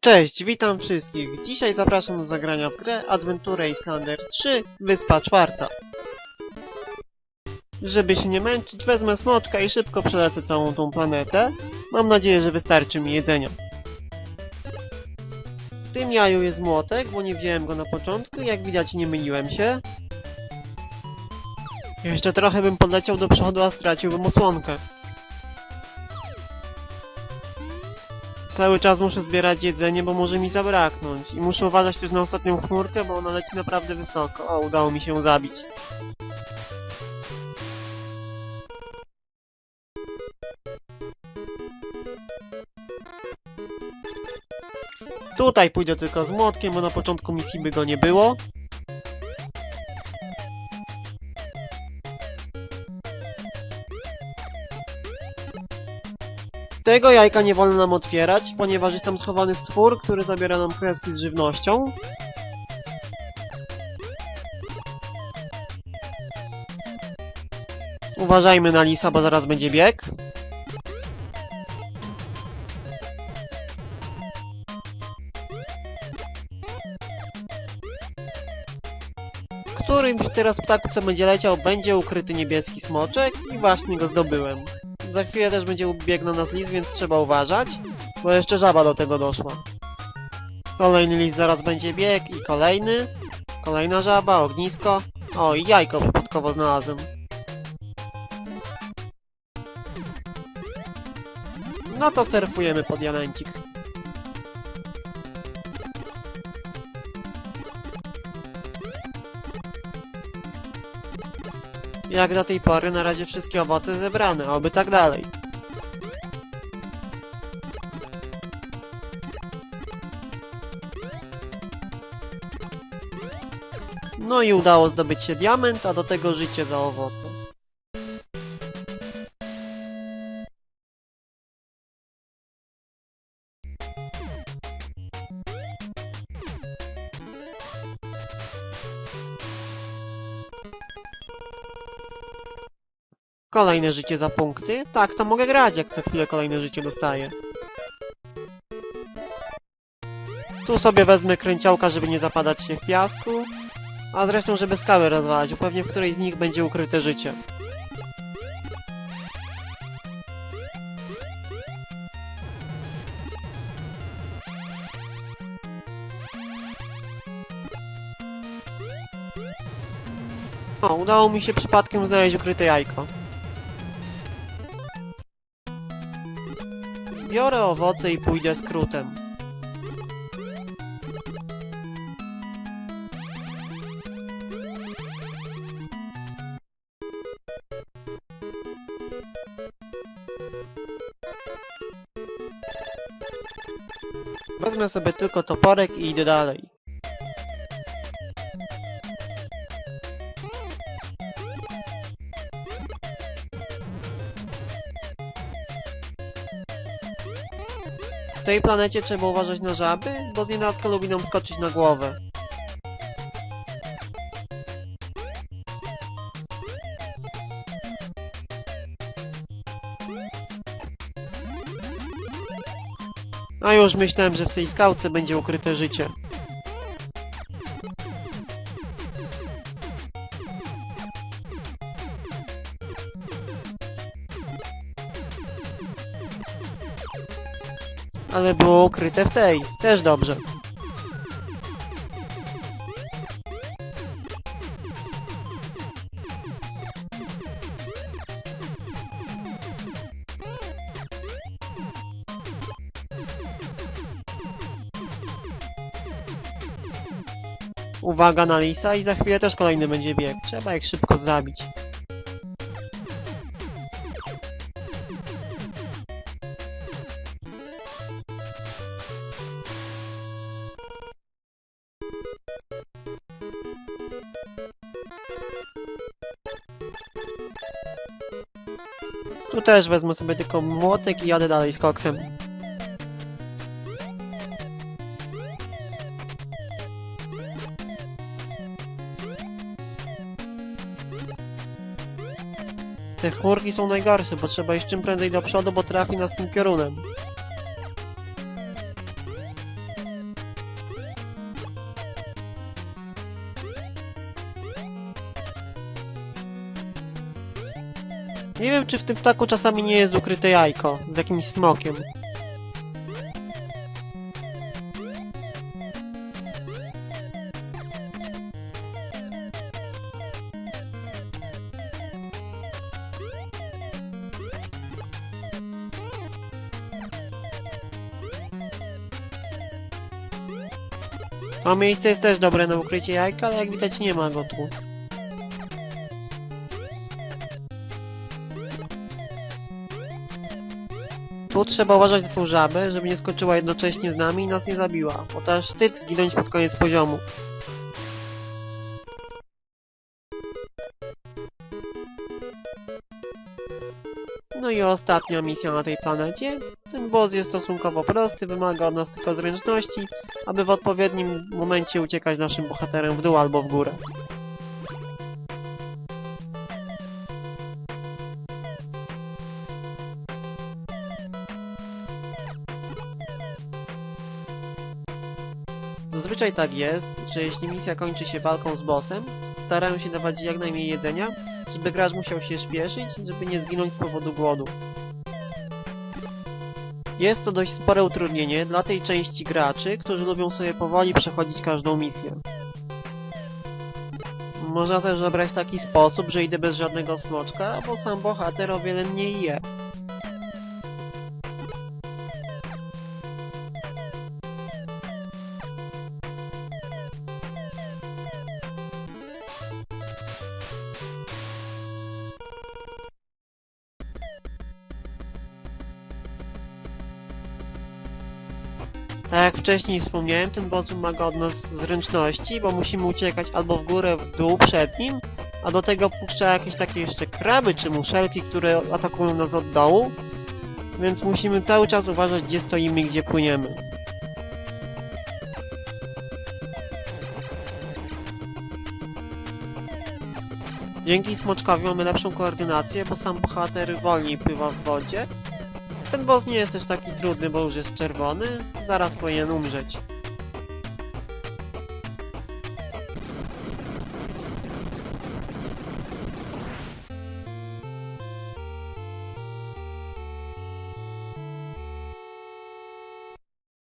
Cześć, witam wszystkich. Dzisiaj zapraszam do zagrania w grę Adventure Islander 3 Wyspa Czwarta. Żeby się nie męczyć, wezmę smoczka i szybko przelecę całą tą planetę. Mam nadzieję, że wystarczy mi jedzenia. W tym jaju jest młotek, bo nie wziąłem go na początku jak widać nie myliłem się. Jeszcze trochę bym podleciał do przodu, a straciłbym osłonkę. Cały czas muszę zbierać jedzenie, bo może mi zabraknąć. I muszę uważać też na ostatnią chmurkę, bo ona leci naprawdę wysoko. O, udało mi się zabić. Tutaj pójdę tylko z młotkiem, bo na początku misji by go nie było. Tego jajka nie wolno nam otwierać, ponieważ jest tam schowany stwór, który zabiera nam kreski z żywnością. Uważajmy na lisa, bo zaraz będzie bieg. Którymś teraz ptaku, co będzie leciał, będzie ukryty niebieski smoczek i właśnie go zdobyłem. Za chwilę też będzie biegł na nas lis, więc trzeba uważać, bo jeszcze żaba do tego doszła. Kolejny lis zaraz będzie bieg i kolejny. Kolejna żaba, ognisko. O, i jajko przypadkowo znalazłem. No to surfujemy pod diamencik. Jak do tej pory na razie wszystkie owoce zebrane, oby tak dalej. No i udało zdobyć się diament, a do tego życie za owoce. Kolejne życie za punkty? Tak, to mogę grać, jak co chwilę kolejne życie dostaję. Tu sobie wezmę kręciołka, żeby nie zapadać się w piasku. A zresztą, żeby skały rozwalać, bo pewnie w którejś z nich będzie ukryte życie. O, udało mi się przypadkiem znaleźć ukryte jajko. Zbiorę owoce i pójdę skrótem. Wezmę sobie tylko toporek i idę dalej. W tej planecie trzeba uważać na żaby, bo znienacka lubi nam skoczyć na głowę. A już myślałem, że w tej skałce będzie ukryte życie. Ale było ukryte w tej. Też dobrze. Uwaga na lisa i za chwilę też kolejny będzie bieg. Trzeba ich szybko zabić. Tu też wezmę sobie tylko młotek i jadę dalej z koksem. Te chmurki są najgorsze, bo trzeba iść czym prędzej do przodu, bo trafi nas tym piorunem. Nie wiem, czy w tym ptaku czasami nie jest ukryte jajko z jakimś smokiem. To miejsce jest też dobre na ukrycie jajka, ale jak widać nie ma go tu. Trzeba uważać na tą żabę, żeby nie skoczyła jednocześnie z nami i nas nie zabiła, bo to aż wstyd ginąć pod koniec poziomu. No i ostatnia misja na tej planecie. Ten boss jest stosunkowo prosty, wymaga od nas tylko zręczności, aby w odpowiednim momencie uciekać naszym bohaterem w dół albo w górę. Zazwyczaj tak jest, że jeśli misja kończy się walką z bossem, starają się dawać jak najmniej jedzenia, żeby gracz musiał się śpieszyć, żeby nie zginąć z powodu głodu. Jest to dość spore utrudnienie dla tej części graczy, którzy lubią sobie powoli przechodzić każdą misję. Można też obrać taki sposób, że idę bez żadnego smoczka, bo sam bohater o wiele mniej je. Tak jak wcześniej wspomniałem, ten boss wymaga od nas zręczności, bo musimy uciekać albo w górę, w dół przed nim, a do tego puszcza jakieś takie jeszcze kraby czy muszelki, które atakują nas od dołu, więc musimy cały czas uważać, gdzie stoimy i gdzie płyniemy. Dzięki smoczkowi mamy lepszą koordynację, bo sam bohater wolniej pływa w wodzie, ten boss nie jest też taki trudny, bo już jest czerwony, zaraz powinien umrzeć.